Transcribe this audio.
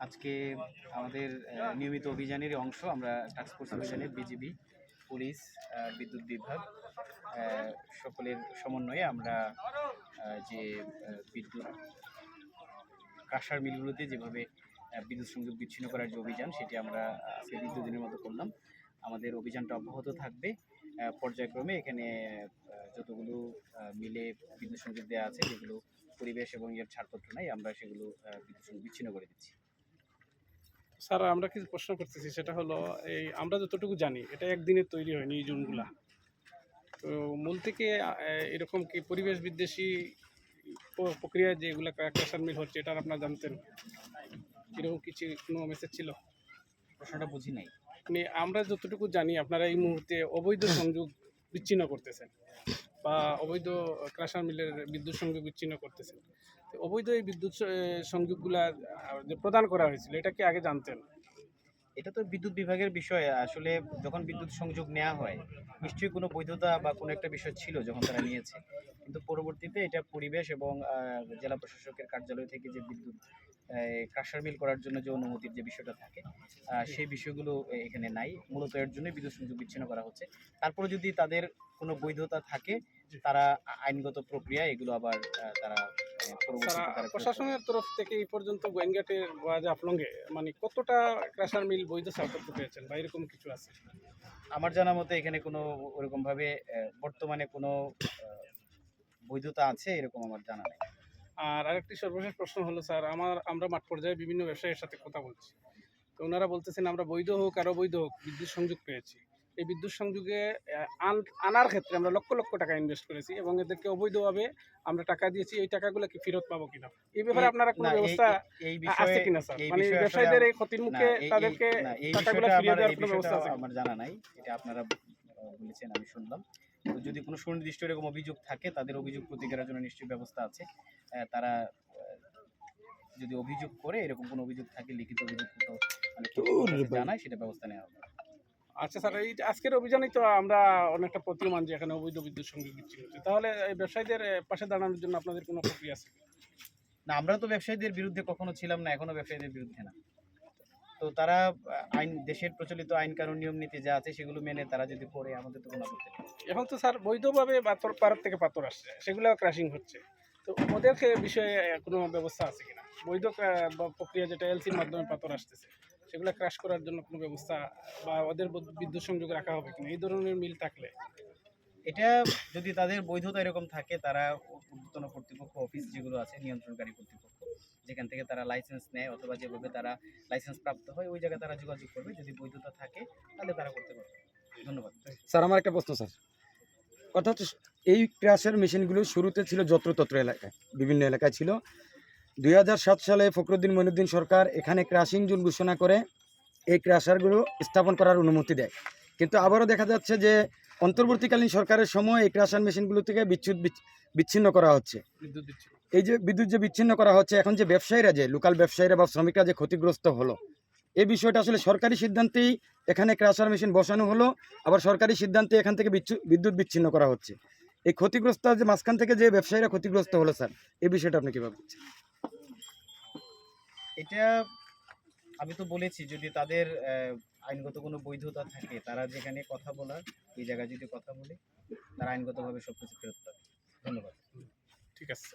আজকে আমাদের নিয়মিত অভিযানের অংশ আমরা টাস্কফোর্স অভিযানে বিজিবি পুলিশ বিদ্যুৎ বিভাগ সকলের সমন্বয়ে আমরা যে বিদ্যুৎ কাঁসার মিলগুলোতে যেভাবে বিদ্যুৎ সংযোগ বিচ্ছিন্ন করার যে অভিযান, সেটি আমরা আজকে দ্বিতীয় দিনের মতো করলাম। আমাদের অভিযানটা অব্যাহত থাকবে। পর্যায়ক্রমে এখানে যতগুলো মিলে বিদ্যুৎ সংযোগ দেওয়া আছে, যেগুলো পরিবেশ এবং এর ছাড়পত্র নাই, আমরা সেগুলো বিদ্যুৎ সংযোগ বিচ্ছিন্ন করে দিচ্ছি। স্যার আমরা কিছু প্রশ্ন করতেছি। সেটা হলো এই আমরা যতটুকু জানি এটা একদিনে তৈরি হয়নি এই জোনগুলা। তো মূল থেকে এরকম কি পরিবেশ বিদ্বেষী প্রক্রিয়া যেগুলো ক্যাশার মিল হচ্ছে এটা আপনারা জানতেন? এরকম কিছু কোনো মেসেজ ছিল? প্রশ্নটা বুঝি নাই। মানে আমরা যতটুকু জানি আপনারা এই মুহূর্তে অবৈধ সংযোগ বিচ্ছিন্ন করতেছেন বা অবৈধ ক্রাশার মিলের বিদ্যুৎ সংযোগ বিচ্ছিন্ন করতেছেন। অবৈধ এই বিদ্যুৎ সংযোগগুলা যে প্রদান করা হয়েছিল এটা কি আগে জানতেন? এটা তো বিদ্যুৎ বিভাগের বিষয়। আসলে যখন বিদ্যুৎ সংযোগ নেওয়া হয় নিশ্চয়ই কোনো বৈধতা বা কোনো একটা বিষয় ছিল যখন তারা নিয়েছে। কিন্তু পরবর্তীতে এটা পরিবেশ এবং জেলা প্রশাসকের কার্যালয় থেকে যে বিদ্যুৎ কাঁসার মিল করার জন্য যে অনুমতির যে বিষয়টা থাকে সেই বিষয়গুলো এখানে নাই। মূলত এর জন্যই বিদ্যুৎ সংযোগ বিচ্ছিন্ন করা হচ্ছে। তারপরে যদি তাদের কোনো বৈধতা থাকে তারা আইনগত প্রক্রিয়া এগুলো আবার তারা প্রশাসনের তরফ থেকে এই পর্যন্ত বা জাফলঙ্গে মানে কতটা ক্রাশার মিল বৈধ ছাড়পত্র পেয়েছেন বা এরকম কিছু আছে? আমার জানা মতে এখানে কোনো ওরকমভাবে বর্তমানে কোনো বৈধতা আছে এরকম আমার জানা নেই। আর আরেকটি সর্বশেষ প্রশ্ন হলো স্যার আমার আমরা মাঠ পর্যায়ে বিভিন্ন ব্যবসায়ীর সাথে কথা বলছি। তো ওনারা বলতেছেন আমরা বৈধ হোক আর অবৈধ হোক বিদ্যুৎ সংযোগ পেয়েছি। এই বিদ্যুৎ সংযোগে আনার ক্ষেত্রে আমরা লক্ষ লক্ষ টাকা ইনভেস্ট করেছি এবং এদেরকে অবৈধভাবে আমরা টাকা দিয়েছি। এই টাকাগুলো কি ফেরত পাবো কিনা? এই ব্যাপারে আপনারা কোনো ব্যবস্থা এই- এই আছে কিনা স্যার? মানে ব্যবসায়ীদের এই ক্ষতির মুখে তাদেরকে টাকাগুলো ফিরিয়ে দেওয়ার কোনো ব্যবস্থা আছে আমার জানা নাই। এটা আপনারা বলেছেন আমি শুনলাম। তো যদি কোনো সুনির্দিষ্ট এরকম অভিযোগ থাকে তাদের অভিযোগ প্রতিকারের জন্য নিশ্চয়ই ব্যবস্থা আছে। তারা যদি অভিযোগ করে এরকম কোনো অভিযোগ থাকে লিখিত অভিযোগ মানে জানায় সেটা ব্যবস্থা নেওয়া হবে। আচ্ছা স্যার এই আজকের অভিযানেই তো আমরা অনেকটা প্রতীয়মান যে এখানে অবৈধ বিদ্যুৎ সংযোগ বিচ্ছিন্ন হচ্ছে। তাহলে এই ব্যবসায়ীদের পাশে দাঁড়ানোর জন্য আপনাদের কোনো প্রক্রিয়া আছে না আমরা তো ব্যবসায়ীদের বিরুদ্ধে কখনো ছিলাম না এখনও ব্যবসায়ীদের বিরুদ্ধে না। তো তারা আইন দেশের প্রচলিত আইন কানুন নিয়ম নীতি যা আছে সেগুলো মেনে তারা যদি করে আমাদের তো কোনো নেই। এখন তো স্যার বৈধভাবে পাথর ভারত থেকে পাথর আসছে সেগুলো ক্রাশিং হচ্ছে। তো ওদেরকে বিষয়ে কোনো ব্যবস্থা আছে কিনা? বৈধ প্রক্রিয়া যেটা এলসির মাধ্যমে পাথর আসতেছে। সেগুলো ক্রাশ করার জন্য কোনো ব্যবস্থা বা ওদের বিদ্যুৎ সংযোগ রাখা হবে কিনা? এই ধরনের মিল থাকলে। এটা যদি তাদের বৈধতা এরকম থাকে তারা ঊর্ধ্বতন কর্তৃপক্ষ অফিস যেগুলো আছে নিয়ন্ত্রণকারী কর্তৃপক্ষ যেখান থেকে তারা লাইসেন্স নেয় অথবা যেভাবে তারা লাইসেন্স প্রাপ্ত হয় ওই জায়গায় তারা যোগাযোগ করবে। যদি বৈধতা থাকে তাহলে তারা করতে পারবে। ধন্যবাদ। স্যার আমার একটা প্রশ্ন স্যার। কথা হচ্ছে এই ক্রাশের মেশিনগুলো শুরুতে ছিল যত্রতত্র এলাকায় বিভিন্ন এলাকায় ছিল। দুই হাজার সাত সালে ফখরুদ্দিন মইনুদ্দিন সরকার এখানে ক্রাশিং জোন ঘোষণা করে এই ক্রাশারগুলো স্থাপন করার অনুমতি দেয়। কিন্তু আবারও দেখা যাচ্ছে যে অন্তর্বর্তীকালীন সরকারের সময় এই ক্রাশার মেশিনগুলো থেকে বিচ্ছ- বিচ্ছিন্ন করা হচ্ছে। এই যে বিদ্যুৎ যে বিচ্ছিন্ন করা হচ্ছে এখন যে ব্যবসায়ীরা যে লোকাল ব্যবসায়ীরা বা শ্রমিকরা যে ক্ষতিগ্রস্ত হলো এই বিষয়টা আসলে সরকারি সিদ্ধান্তেই এখানে ক্রাশার মেশিন বসানো হলো আবার সরকারি সিদ্ধান্তে এখান থেকে বিচ্ছু- বিদ্যুৎ বিচ্ছিন্ন করা হচ্ছে। এই ক্ষতিগ্রস্ত যে মাঝখান থেকে যে ব্যবসায়ীরা ক্ষতিগ্রস্ত হলো স্যার এই বিষয়টা আপনি কীভাবে এটা আমি তো বলেছি, যদি তাদের আইনগত কোনো বৈধতা থাকে, তারা যেখানে কথা বলার, এই জায়গায় যদি কথা বলে, তারা আইনগতভাবে সব কিছু ফেরত পাবে ধন্যবাদ ঠিক আছে।